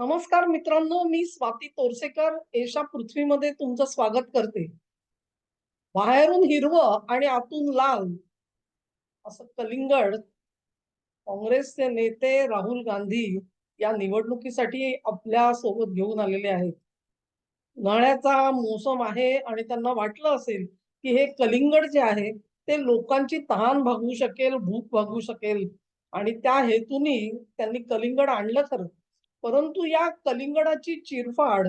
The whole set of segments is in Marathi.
नमस्कार मित्रांनो मी स्वाती तोरसेकर. एशा पृथ्वीमध्ये तुमचं स्वागत करते. बाहेरून हिरवं आणि आतून लाल असं कलिंगड काँग्रेसचे नेते राहुल गांधी या निवडणुकीसाठी आपल्यासोबत घेऊन आलेले आहेत. उन्हाळ्याचा मोसम आहे आणि त्यांना वाटलं असेल की हे कलिंगड जे आहे ते लोकांची तहान भागवू शकेल भूक भागवू शकेल. आणि त्या हेतूनी त्यांनी कलिंगड आणलं खरं. परंतु या कलिंगडाची चिरफाड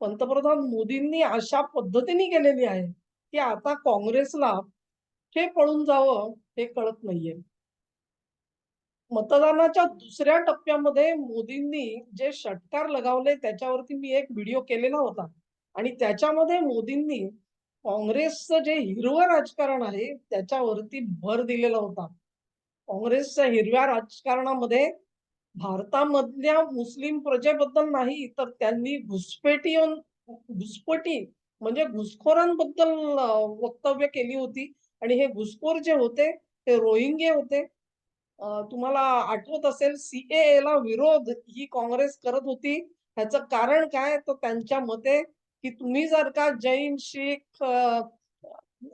पंतप्रधान मोदींनी अशा पद्धतीने केलेली आहे की आता काँग्रेसला हे पळून जावं हे कळत नाहीये. मतदानाच्या दुसऱ्या टप्प्यामध्ये मोदींनी जे षटकार लगावले त्याच्यावरती मी एक व्हिडिओ केलेला होता. आणि त्याच्यामध्ये मोदींनी काँग्रेसचं जे हिरवं राजकारण आहे त्याच्यावरती भर दिलेला होता. काँग्रेसच्या हिरव्या राजकारणामध्ये भारतामधल्या मुस्लिम प्रजेबद्दल नाही तर त्यांनी घुसपेटी घुसपटी म्हणजे घुसखोरांबद्दल वक्तव्य केली होती. आणि हे घुसखोर जे होते ते रोहिंगे होते. तुम्हाला आठवत असेल सीएए ला विरोध ही काँग्रेस करत होती. ह्याचं कारण काय? तर त्यांच्या मते की तुम्ही जर का जैन शीख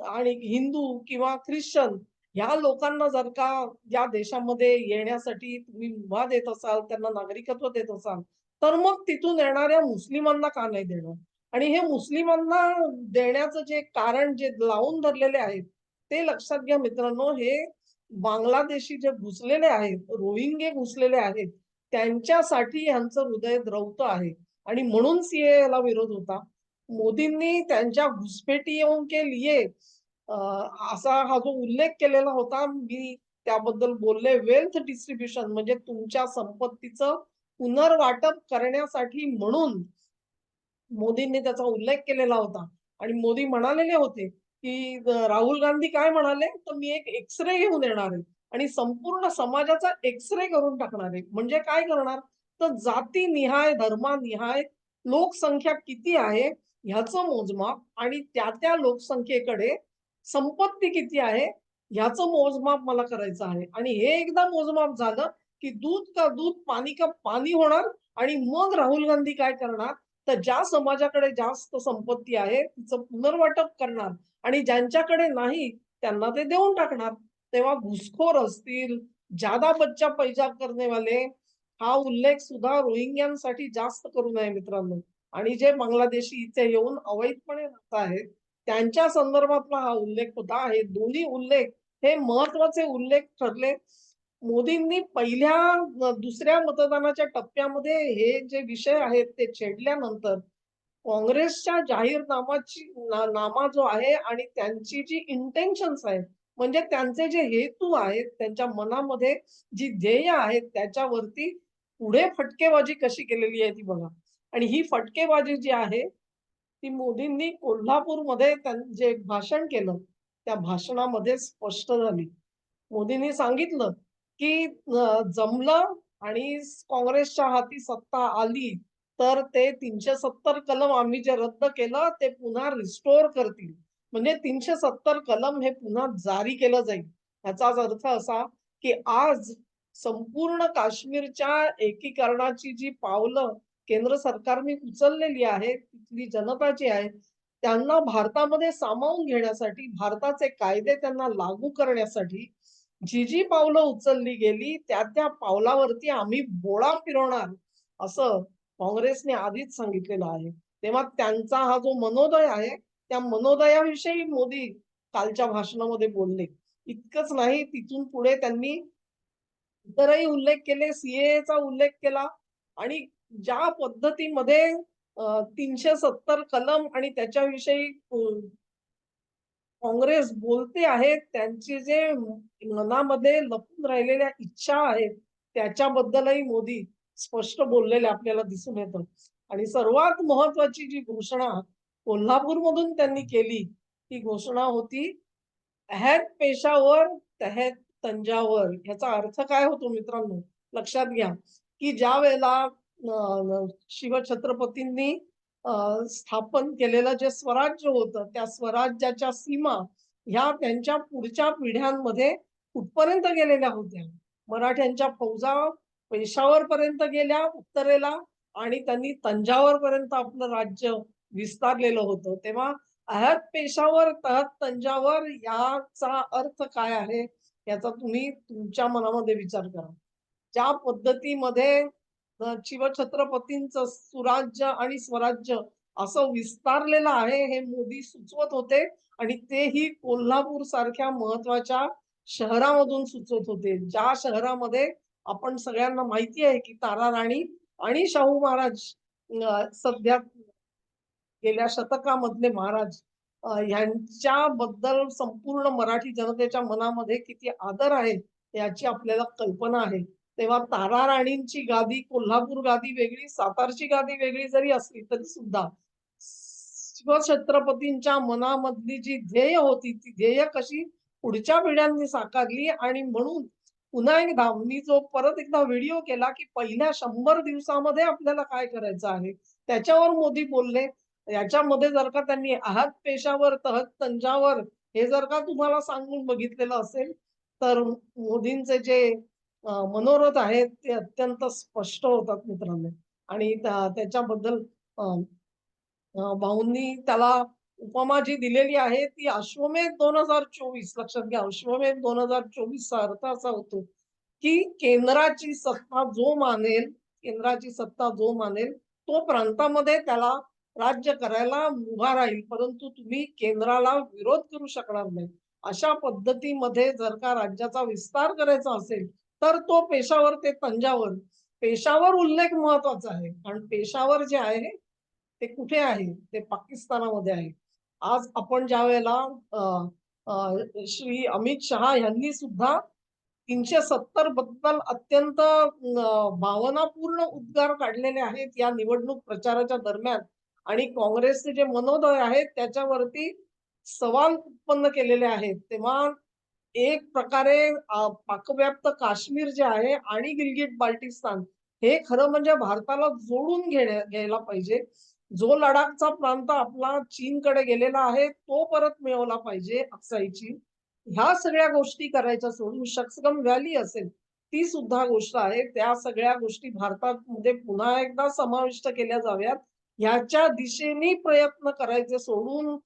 आणि हिंदू किंवा ख्रिश्चन ह्या लोकांना जर का या देशामध्ये येण्यासाठी तुम्ही मुभा देत असाल त्यांना नागरिकत्व देत असाल तर मग तिथून येणाऱ्या मुस्लिमांना का नाही देणं आणि हे मुस्लिमांना देण्याचं जे कारण जे लावून धरलेले आहेत ते लक्षात घ्या मित्रांनो हे बांगलादेशी जे घुसलेले आहेत रोहिंगे घुसलेले आहेत त्यांच्यासाठी ह्यांचं हृदय द्रवत आहे. आणि म्हणून सीएला विरोध होता. मोदींनी त्यांच्या घुसपेटी येऊन के लिए असा हा जो उल्लेख केलेला होता मी त्याबद्दल बोलले. वेल्थ डिस्ट्रीब्युशन म्हणजे तुमच्या संपत्तीचं पुनर्वाटप करण्यासाठी म्हणून मोदींनी त्याचा उल्लेख केलेला होता. आणि मोदी म्हणालेले होते की राहुल गांधी काय म्हणाले? तर मी एक एक्सरे घेऊन येणार आहे आणि संपूर्ण समाजाचा एक्सरे करून टाकणार आहे. म्हणजे काय करणार? तर जाती निहाय धर्मानिहाय लोकसंख्या किती आहे ह्याचं मोजमाप आणि त्या त्या लोकसंख्येकडे संपत्ती किती आहे ह्याचं मोजमाप मला करायचं आहे. आणि हे एकदा मोजमाप झालं की दूध का दूध पाणी का पाणी होणार आणि मग राहुल गांधी काय करणार? तर ज्या समाजाकडे जास्त संपत्ती आहे तिचं पुनर्वाटप करणार. आणि ज्यांच्याकडे नाही त्यांना ते देऊन टाकणार. तेव्हा घुसखोर असतील जादा बच्चा पैजा करणे वाले हा उल्लेख सुद्धा रोहिंग्यांसाठी जास्त करू नये मित्रांनो. आणि जे बांगलादेशी इथे येऊन अवैधपणे राहत आहेत त्यांच्या संदर्भातला हा उल्लेख होता. हे दोन्ही उल्लेख हे महत्त्वाचे उल्लेख ठरले. मोदींनी पहिल्या दुसऱ्या मतदानाच्या टप्प्यामध्ये हे जे विषय आहेत ते छेडल्यानंतर काँग्रेसच्या जाहीरनामाची ना- नामा जो आहे आणि त्यांची जी इंटेन्शन्स आहेत म्हणजे त्यांचे जे हेतू आहेत त्यांच्या मनामध्ये जी ध्येय आहेत त्याच्यावरती पुढे फटकेबाजी कशी केलेली आहे ती बघा. आणि ही फटकेबाजी जी आहे ती मोदींनी कोल्हापूरमध्ये जे जे भाषण केलं त्या भाषणामध्ये स्पष्ट झाली. मोदींनी सांगितलं की जमलं आणि काँग्रेसच्या हाती सत्ता आली तर ते तीनशे सत्तर कलम आम्ही जे रद्द केलं ते पुन्हा रिस्टोर करतील. म्हणजे तीनशे सत्तर कलम हे पुन्हा जारी केलं जाईल. ह्याचाच अर्थ असा की आज संपूर्ण काश्मीरच्या एकीकरणाची जी पावलं केंद्र सरकारने उचललेली आहे तिथली जनता जी आहे त्यांना भारतामध्ये सामावून घेण्यासाठी भारताचे कायदे त्यांना लागू करण्यासाठी जी जी पावलं उचलली गेली त्या त्या पावलावरती आम्ही बोळा फिरवणार असं काँग्रेसने आधीच सांगितलेलं आहे. तेव्हा त्यांचा हा जो मनोदय आहे त्या मनोदयाविषयी मोदी कालच्या भाषणामध्ये बोलले. इतकंच नाही तिथून पुढे त्यांनी इतरही उल्लेख केले सीएचा उल्लेख केला आणि ज्या पद्धतीमध्ये तीनशे सत्तर कलम आणि त्याच्याविषयी काँग्रेस बोलते आहेत त्यांची जे मनामध्ये लपून राहिलेल्या इच्छा आहेत त्याच्याबद्दलही मोदी स्पष्ट बोललेले आपल्याला दिसून येतं. आणि सर्वात महत्वाची जी घोषणा कोल्हापूरमधून त्यांनी केली ती घोषणा होती तहत पेशावर तहत तंजावर. ह्याचा अर्थ काय होतो मित्रांनो? लक्षात घ्या की ज्या वेळेला शिवछत्रपतींनी स्थापन केलेलं जे स्वराज्य होतं त्या स्वराज्याच्या सीमा ह्या त्यांच्या पुढच्या पिढ्यांमध्ये कुठपर्यंत गेलेल्या होत्या मराठ्यांच्या फौजा पेशावर पर्यंत गेल्या उत्तरेला आणि त्यांनी तंजावरपर्यंत आपलं राज्य विस्तारलेलं होतं. तेव्हा अहत पेशावर तहत तंजावर याचा अर्थ काय आहे? याचा तुम्ही तुमच्या मनामध्ये विचार करा. ज्या पद्धतीमध्ये शिवछत्रपतींचं सुराज्य आणि स्वराज्य असं विस्तारलेलं आहे, हे मोदी सुचवत होते आणि तेही कोल्हापूर सारख्या महत्त्वाच्या शहरामधून सुचवत होते. ज्या शहरामध्ये आपण सगळ्यांना माहिती आहे, की तारा राणी आणि शाहू महाराज सध्या गेल्या शतकामधले महाराज यांच्याबद्दल संपूर्ण मराठी जनतेच्या मनामध्ये किती आदर आहे, याची आपल्याला कल्पना आहे. तेव्हा तारा राणींची गादी, कोल्हापूर गादी वेगळी, सातारची गादी वेगळी जरी असली तरी सुद्धा शिवछत्रपतींच्या मनामधली जी ध्येय होती, ती ध्येय कशी पुढच्या पिढ्यांनी साकारली आणि म्हणून पुन्हा एकदा मी जो परत एकदा व्हिडिओ केला, की पहिल्या शंभर दिवसामध्ये आपल्याला काय करायचं आहे, त्याच्यावर मोदी बोलले. याच्यामध्ये जर का त्यांनी "आहत पेशावर तहत तंजावर" हे जर का तुम्हाला सांगून बघितलेलं असेल, तर मोदींचे जे मनोरथ आहेत ते अत्यंत स्पष्ट होतात मित्रांनो. आणि त्याच्याबद्दल भाऊंनी त्याला उपमा जी दिलेली आहे ती अश्वमेध 2024 लक्षात घ्या. अश्वमेध 2024 चा अर्थ असा होतो, की केंद्राची सत्ता जो मानेल केंद्राची सत्ता जो मानेल, तो प्रांतामध्ये त्याला राज्य करायला उभा राहील. परंतु तुम्ही केंद्राला विरोध करू शकणार नाही. अशा पद्धतीमध्ये जर का राज्याचा विस्तार करायचा असेल, तर तो पेशावर ते तंजावर. पेशावर उल्लेख महत्त्वाचा आहे. कारण पेशावर जे आहे, ते कुठे आहे? ते पाकिस्तानामध्ये आहे. आज आपण ज्या वेळेला श्री अमित शहा यांनी सुद्धा 370 बद्दल अत्यंत भावनापूर्ण उद्गार काढलेले आहेत या निवडणूक प्रचाराच्या दरम्यान आणि काँग्रेसचे जे मनोदय आहेत त्याच्यावरती सवाल उत्पन्न केलेले आहेत. तेव्हा एक प्रकारे पाकव्याप्त काश्मीर जे आहे आणि गिलगिट-बाल्टिस्तान हे खरं म्हणजे भारताला जोडून घेण्या घ्यायला पाहिजे. जो लडाखचा प्रांत आपला चीनकडे गेलेला आहे, तो परत मिळवला पाहिजे अक्साईची. ह्या सगळ्या गोष्टी करायच्या सोडून शक्सगम व्हॅली असेल, ती सुद्धा गोष्ट आहे. त्या सगळ्या गोष्टी भारतामध्ये म्हणजे पुन्हा एकदा समाविष्ट केल्या जाव्यात. ह्याच्या दिशेने प्रयत्न करायचे सोडून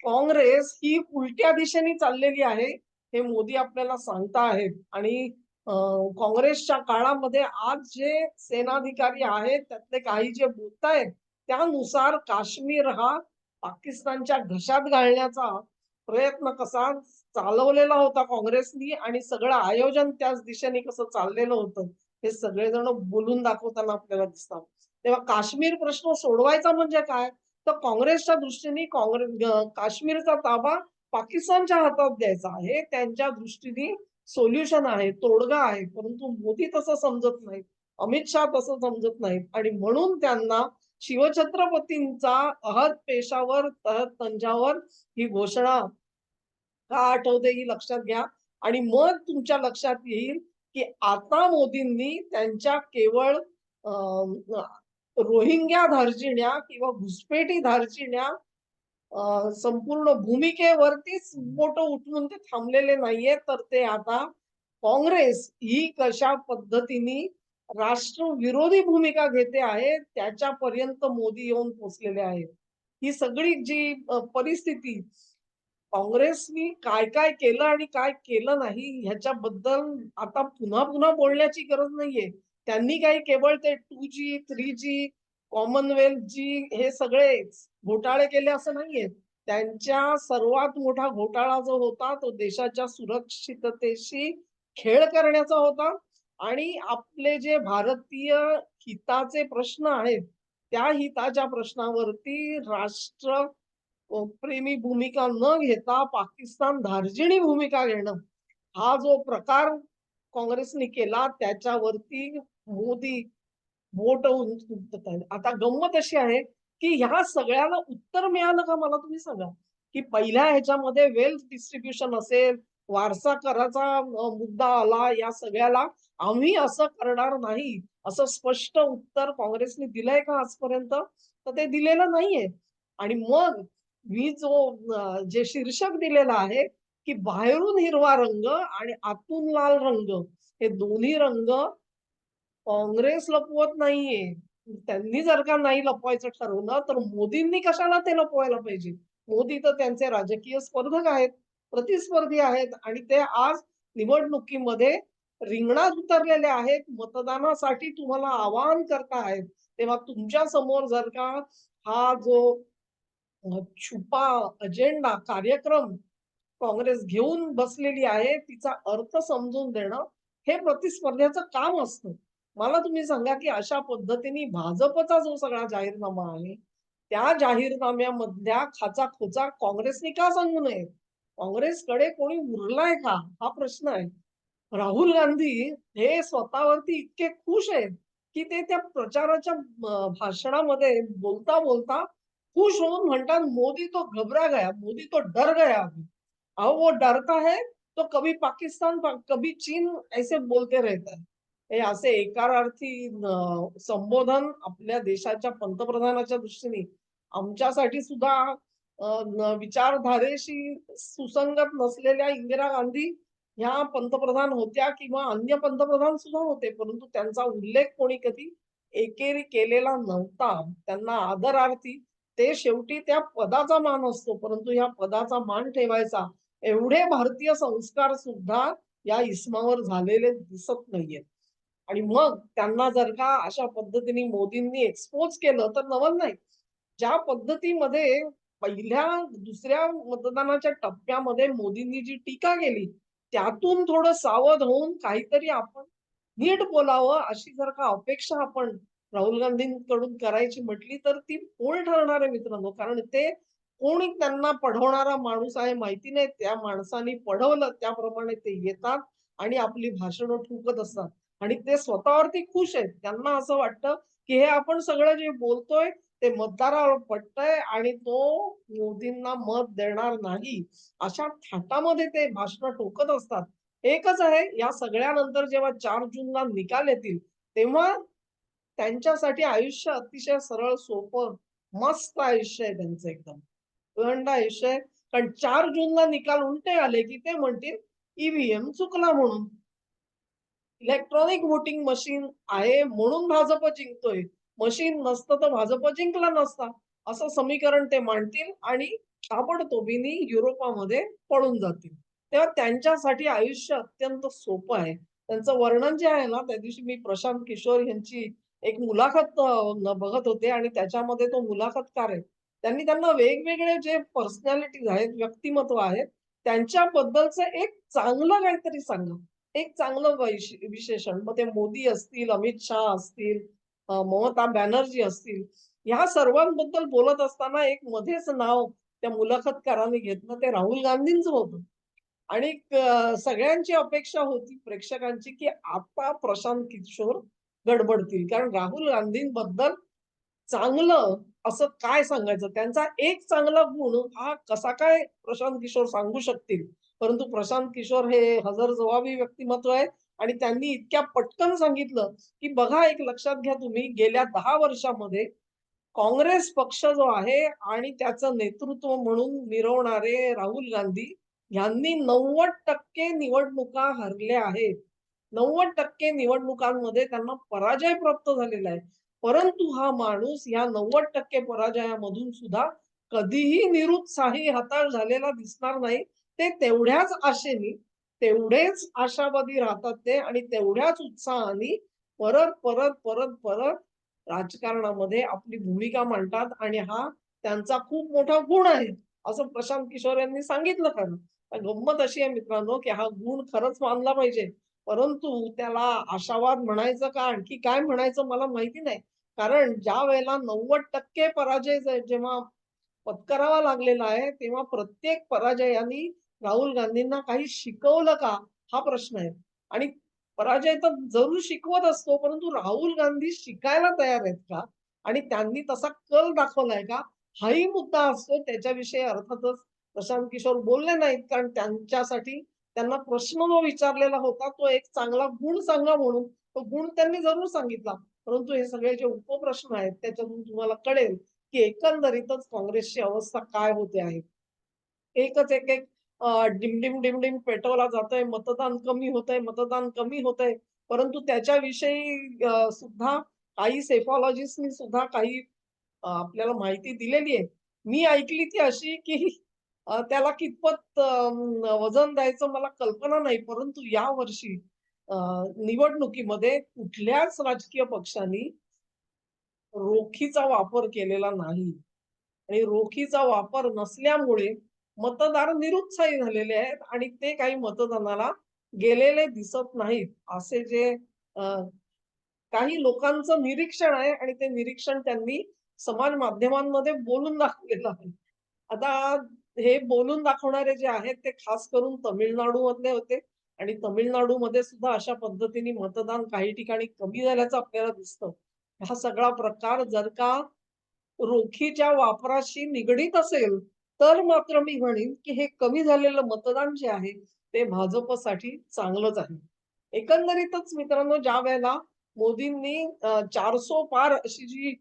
काँग्रेस ही उलट्या दिशेने चाललेली आहे, हे मोदी आपल्याला सांगता आहेत आणि काँग्रेसच्या काळामध्ये आज जे सेनाधिकारी आहेत, त्यातले काही जे बोलतायत, त्यानुसार काश्मीर हा पाकिस्तानच्या घशात घालण्याचा प्रयत्न कसा चालवलेला होता काँग्रेसनी आणि सगळं आयोजन त्याच दिशेने कसं चाललेलं होतं, हे सगळेजण बोलून दाखवताना आपल्याला दिसतात. तेव्हा काश्मीर प्रश्न सोडवायचा म्हणजे काय? तर काँग्रेसच्या दृष्टीने काँग्रेस काश्मीरचा ताबा पाकिस्तानच्या हातात द्यायचा आहे. त्यांच्या दृष्टीने सोल्युशन आहे, तोडगा आहे. परंतु मोदी तसं समजत नाहीत. अमित शहा तसं समजत नाहीत आणि म्हणून त्यांना शिवछत्रपतींचा अहत पेशावर तहत तंजावर ही घोषणा का आठवते ही लक्षात घ्या आणि मग तुमच्या लक्षात येईल, की आता मोदींनी त्यांच्या केवळ रोहिंग्या धार्जिण्या किंवा घुसपेटी धार्जिण्या संपूर्ण भूमिकेवरतीच बोटं उठवून ते थांबलेले नाहीये, तर ते आता काँग्रेस ही कशा पद्धतीने राष्ट्रविरोधी भूमिका घेते आहे, त्याच्यापर्यंत मोदी येऊन पोचलेले आहेत. ही सगळी जी परिस्थिती काँग्रेसनी काय-काय केलं आणि काय केलं नाही ह्याच्याबद्दल आता पुन्हा-पुन्हा बोलण्याची गरज नाहीये. त्यांनी काही केवळ ते 2G, 3G, कॉमनवेल्थ हे सगळेच घोटाळे केले असं नाहीये. त्यांच्या सर्वात मोठा घोटाळा जो होता तो देशाच्या सुरक्षिततेशी खेळ करण्याचा होता आणि आपले जे भारतीय हिताचे प्रश्न आहेत, त्या हिताच्या प्रश्नावरती राष्ट्र प्रेमी भूमिका न घेता पाकिस्तान धार्जिणी भूमिका घेणं, हा जो प्रकार काँग्रेसने केला त्याच्यावरती मोदी बोट उंचवत आता गंमत अशी आहे, की ह्या सगळ्याला उत्तर मिळालं का मला तुम्ही सांगा? की पहिल्या ह्याच्यामध्ये वेल्थ डिस्ट्रीब्युशन असेल, वारसा कराचा मुद्दा आला, या सगळ्याला आम्ही असं करणार नाही, असं स्पष्ट उत्तर काँग्रेसने दिलंय का आजपर्यंत? तर ते दिलेलं नाहीये. आणि मग मी जो जे शीर्षक दिलेलं आहे, की बाहेरून हिरवा रंग आणि आतून लाल रंग, हे दोन्ही रंग काँग्रेस लपवत नाहीये. त्यांनी जर का नाही लपवायचं ठरवलं, तर मोदींनी कशाला ते लपवायला पाहिजे? मोदी तर त्यांचे राजकीय स्पर्धक आहेत, प्रतिस्पर्धी आहेत आणि ते आज निवडणुकीमध्ये रिंगणात उतरलेले आहेत. मतदानासाठी तुम्हाला आवाहन करतायत तेव्हा तुमच्यासमोर जर का हा जो छुपा अजेंडा कार्यक्रम काँग्रेस घेऊन बसलेली आहे, तिचा अर्थ समजून देणं हे प्रतिस्पर्ध्याचं काम असतं. मला तुम्ही सांगा, की अशा पद्धतीने भाजपचा जो सगळा जाहीरनामा आहे, त्या जाहीरनाम्यामधल्या खाचा-खोचा काँग्रेसने का सांगू नये? काँग्रेसकडे कोणी उरलाय का? हा प्रश्न आहे. राहुल गांधी हे स्वतःवरती इतके खुश आहेत, की ते त्या प्रचाराच्या भाषणामध्ये बोलता-बोलता खुश होऊन म्हणतात, "मोदी तो घबरा गया, मोदी तो डर गया अभी." अहो, वो डरता है, तो कभी पाकिस्तान, कभी चीन ऐसे बोलते रहता है. हे असे एकारार्थी संबोधन आपल्या देशाच्या पंतप्रधानाच्या दृष्टीने आमच्यासाठी सुद्धा विचारधारेशी सुसंगत नसलेल्या इंदिरा गांधी ह्या पंतप्रधान होत्या किंवा अन्य पंतप्रधान सुद्धा होते. परंतु त्यांचा उल्लेख कोणी कधी एकेरी केलेला नव्हता. त्यांना आदरार्थी ते शेवटी त्या पदाचा मान असतो, परंतु ह्या पदाचा मान ठेवायचा एवढे भारतीय संस्कार सुद्धा या इस्मावर झालेले दिसत नाहीयेत. आणि मग त्यांना जर का अशा पद्धतीने मोदींनी एक्सपोज केलं, तर नवल नाही. ज्या पद्धतीमध्ये पहिल्या, दुसऱ्या मतदानाच्या टप्प्यामध्ये मोदींनी जी टीका केली, त्यातून थोडं सावध होऊन काहीतरी आपण नीट बोलावं, अशी जर का अपेक्षा आपण राहुल गांधींकडून करायची म्हटली, तर ती फोल ठरणार आहे मित्रांनो. कारण ते कोणी त्यांना पढवणारा माणूस आहे माहिती नाही. त्या माणसाने पढवलं त्याप्रमाणे ते येतात आणि आपली भाषणं ठुकत असतात आणि ते स्वतःवरती खुश आहेत. त्यांना असं वाटतं, की हे आपण सगळं जे बोलतोय, ते मतदारावर पटतय आणि तो मोदींना मत देणार नाही. अशा थाटामध्ये ते भाषण ठोकत असतात. एकच आहे, या सगळ्यानंतर जेव्हा चार जूनला निकाल येतील, तेव्हा त्यांच्यासाठी आयुष्य अतिशय सरळ, सोपं, मस्त आयुष्य आहे त्यांचं एकदम. उदंड आयुष्य आहे. कारण चार जूनला निकाल उलटे आले, की ते म्हणतील ईव्हीएम चुकला म्हणून. इलेक्ट्रॉनिक वोटिंग मशीन आहे म्हणून भाजप जिंकतोय. मशीन नसतं तर भाजप जिंकला नसता. असं समीकरण ते मांडतील आणि ताबडतोबीनी युरोपामध्ये पळून जातील. तेव्हा त्यांच्यासाठी आयुष्य अत्यंत सोपं आहे. त्यांचं वर्णन जे आहे ना, त्या दिवशी मी प्रशांत किशोर यांची एक मुलाखत बघत होते आणि त्याच्यामध्ये तो मुलाखतकार आहे. त्यांनी त्यांना वेगवेगळे जे पर्सनॅलिटीज आहेत, व्यक्तिमत्व आहेत, त्यांच्याबद्दलचं एक चांगलं काहीतरी सांगा. एक चांगलं विशेषण. मग ते मोदी असतील, अमित शाह असतील, ममता बॅनर्जी असतील, ह्या सर्वांबद्दल बोलत असताना एक मध्येच नाव त्या मुलाखतकाराने घेतलं, ते राहुल गांधींचं होतं. आणि सगळ्यांची अपेक्षा होती प्रेक्षकांची, की आता प्रशांत किशोर गडबडतील. कारण राहुल गांधींबद्दल चांगलं असं काय सांगायचं? त्यांचा एक चांगला गुण हा कसा काय प्रशांत किशोर सांगू शकतील? परंतु प्रशांत किशोर हे हजर जवाबी व्यक्तिमत्व आहे आणि त्यांनी इतक्या पटकन सांगितलं, की बघा एक लक्षात घ्या तुम्ही गेल्या दहा वर्षामध्ये काँग्रेस पक्ष जो आहे आणि त्याचं नेतृत्व म्हणून मिरवणारे राहुल गांधी यांनी 90% निवडणुका हरल्या आहेत. 90% निवडणुकांमध्ये त्यांना पराजय प्राप्त झालेला आहे. परंतु हा माणूस या 90% पराजयामधून सुद्धा कधीही निरुत्साही, हताश झालेला दिसणार नाही. ते तेवढ्याच आशेने, तेवढेच आशावादी राहतात ते आणि तेवढ्याच उत्साहाने परत, परत, परत, परत राजकारणामध्ये आपली भूमिका मांडतात आणि हा त्यांचा खूप मोठा गुण आहे, असं प्रशांत किशोर यांनी सांगितलं खरं. गंमत अशी आहे मित्रांनो, की हा गुण खरंच मानला पाहिजे. परंतु त्याला आशावाद म्हणायचं का आणखी काय म्हणायचं मला माहिती नाही. कारण ज्यावेळेला 90% पराजय जेव्हा पत्करावा लागलेला आहे, तेव्हा प्रत्येक पराजयाने राहुल गांधींना काही शिकवलं का? हा प्रश्न आहे. आणि पराजय तर जरूर शिकवत असतो, परंतु राहुल गांधी शिकायला तयार आहेत का? आणि त्यांनी तसा कल दाखवलाय का? हाही मुद्दा असतो. त्याच्याविषयी अर्थातच प्रशांत किशोर बोलले नाहीत, कारण त्यांच्यासाठी त्यांना प्रश्न जो विचारलेला होता, तो एक चांगला गुण सांगा म्हणून. तो गुण त्यांनी जरूर सांगितला. परंतु हे सगळे जे उपप्रश्न आहेत, त्याच्यातून तुम्हाला कळेल, की एकंदरीतच काँग्रेसची अवस्था काय होते आहे. एकच एक, एक डिम-डिम, पेटवला जात आहे मतदान कमी होतंय, मतदान कमी होतंय. परंतु त्याच्याविषयी सुद्धा काही सेफॉलॉजिस्टनी सुद्धा काही आपल्याला माहिती दिलेली आहे. मी ऐकली ती अशी की त्याला कितपत वजन द्यायचं मला कल्पना नाही. परंतु या वर्षी निवडणुकीमध्ये कुठल्याच राजकीय पक्षांनी रोखीचा वापर केलेला नाही. आणि रोखीचा वापर नसल्यामुळे मतदार निरुत्साही झालेले आहेत आणि ते काही मतदानाला गेलेले दिसत नाहीत. असे जे काही लोकांचं निरीक्षण आहे आणि ते निरीक्षण त्यांनी समाज माध्यमांमध्ये बोलून दाखवलेलं आहे. आता हे बोलून दाखवणारे जे आहेत ते खास करून तमिळनाडूमधले होते आणि तमिळनाडूमध्ये सुद्धा अशा पद्धतीने मतदान काही ठिकाणी कमी झाल्याचं आपल्याला दिसतं. हा सगळा प्रकार जर का रोखीच्या वापराशी निगडीत असेल, तर मात्र मी म्हणेन, की हे कमी झालेलं मतदान जे आहे, ते भाजपसाठी चांगलंच आहे. एकंदरीतच मित्रांनो, ज्या वेळेला मोदींनी चारसो पार अशी जी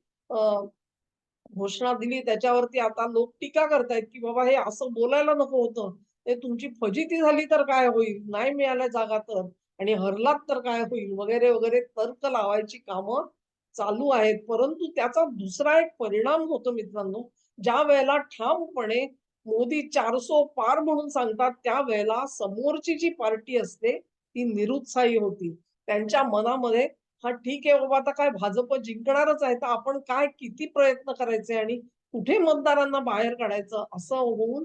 घोषणा दिली, त्याच्यावरती आता लोक टीका करतायत, की बाबा हे असं बोलायला नको होतं. ते तुमची फजिती झाली तर काय होईल? नाही मिळाल्या जागा तर आणि हरलात तर काय होईल? वगैरे, वगैरे तर्क लावायची कामं चालू आहेत. परंतु त्याचा दुसरा एक परिणाम होतो मित्रांनो, ज्या वेळेला ठामपणे मोदी चारसो पार म्हणून सांगतात, त्यावेळेला समोरची जी पार्टी असते, ती निरुत्साही होती. त्यांच्या मनामध्ये, हा ठीक आहे बाबा, आता काय भाजप जिंकणारच आहे, तर आपण काय किती प्रयत्न करायचे आणि कुठे मतदारांना बाहेर काढायचं?" असं होऊन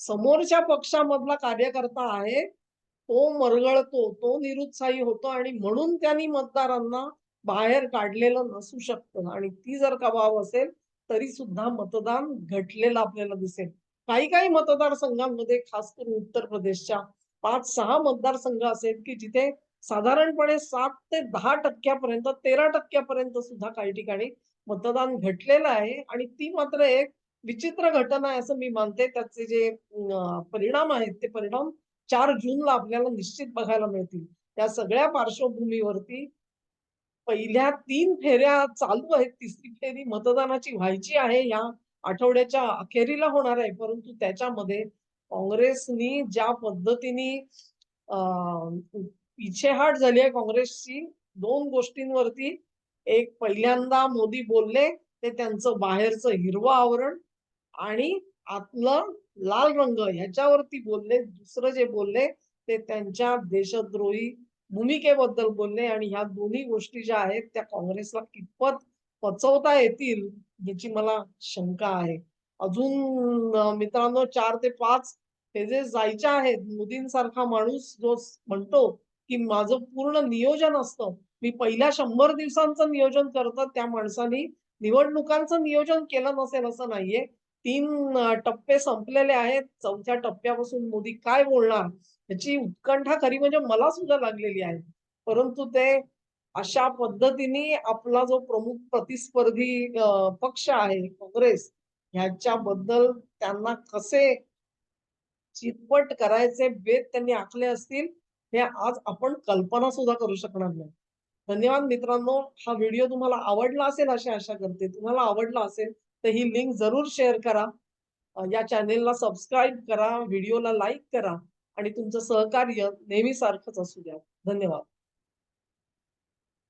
समोरच्या पक्षामधला कार्यकर्ता आहे, तो मरगळतो, तो निरुत्साही होतो आणि म्हणून त्यांनी मतदारांना बाहेर काढलेलं नसू शकतं आणि ती जर का बाब असेल, तरी सुद्धा मतदान घटलेलं आपल्याला दिसेल. काही-काही मतदारसंघांमध्ये खास करून उत्तर प्रदेशच्या 5-6 मतदारसंघ असेल, की जिथे साधारणपणे सात ते दहा टक्क्यापर्यंत तेरा टक्क्यापर्यंत सुद्धा काही ठिकाणी मतदान घटलेलं आहे आणि ती मात्र एक विचित्र घटना आहे असं मी मानते. त्याचे जे परिणाम आहेत, ते परिणाम चार जूनला आपल्याला निश्चित बघायला मिळतील. त्या सगळ्या पार्श्वभूमीवरती पहिल्या तीन फेऱ्या चालू आहेत. तिसरी फेरी मतदानाची व्हायची आहे. या आठवड्याच्या अखेरीला होणार आहे. परंतु त्याच्यामध्ये काँग्रेसनी ज्या पद्धतीने पिछेहाट झाली आहे काँग्रेसची दोन गोष्टींवरती. एक पहिल्यांदा मोदी बोलले, ते त्यांचं बाहेरचं हिरवं आवरण आणि आतलं लाल रंग ह्याच्यावरती बोलले. दुसरं जे बोलले, ते त्यांच्या देशद्रोही भूमिकेबद्दल बोलले आणि ह्या दोन्ही गोष्टी ज्या आहेत, त्या काँग्रेसला कितपत पचवता येतील, याची मला शंका आहे. अजून मित्रांनो चार ते पाच हे जे जायच्या आहेत. मोदींसारखा माणूस जो म्हणतो, की माझं पूर्ण नियोजन असतं. मी पहिल्या शंभर दिवसांचं नियोजन करतो. त्या माणसांनी निवडणुकांचं नियोजन केलं नसेल असं नाहीये. तीन टप्पे संपलेले आहेत. चौथ्या टप्प्यापासून मोदी काय बोलणार? याची उत्कंठा खरी म्हणजे मला सुद्धा लागलेली आहे. परंतु ते अशा पद्धतीने आपला जो प्रमुख प्रतिस्पर्धी पक्ष आहे काँग्रेस, ह्याच्याबद्दल त्यांना कसे चितपट करायचे बेत त्यांनी आखले असतील, हे आज आपण कल्पना सुद्धा करू शकणार नाही. धन्यवाद मित्रांनो. हा व्हिडिओ तुम्हाला आवडला असेल अशी आशा करते. तुम्हाला आवडला असेल, तर ही लिंक जरूर शेअर करा. या चॅनेलला सबस्क्राईब करा, व्हिडिओला लाईक करा आणि तुमचं सहकार्य नेहमीसारखंच असू द्या. धन्यवाद.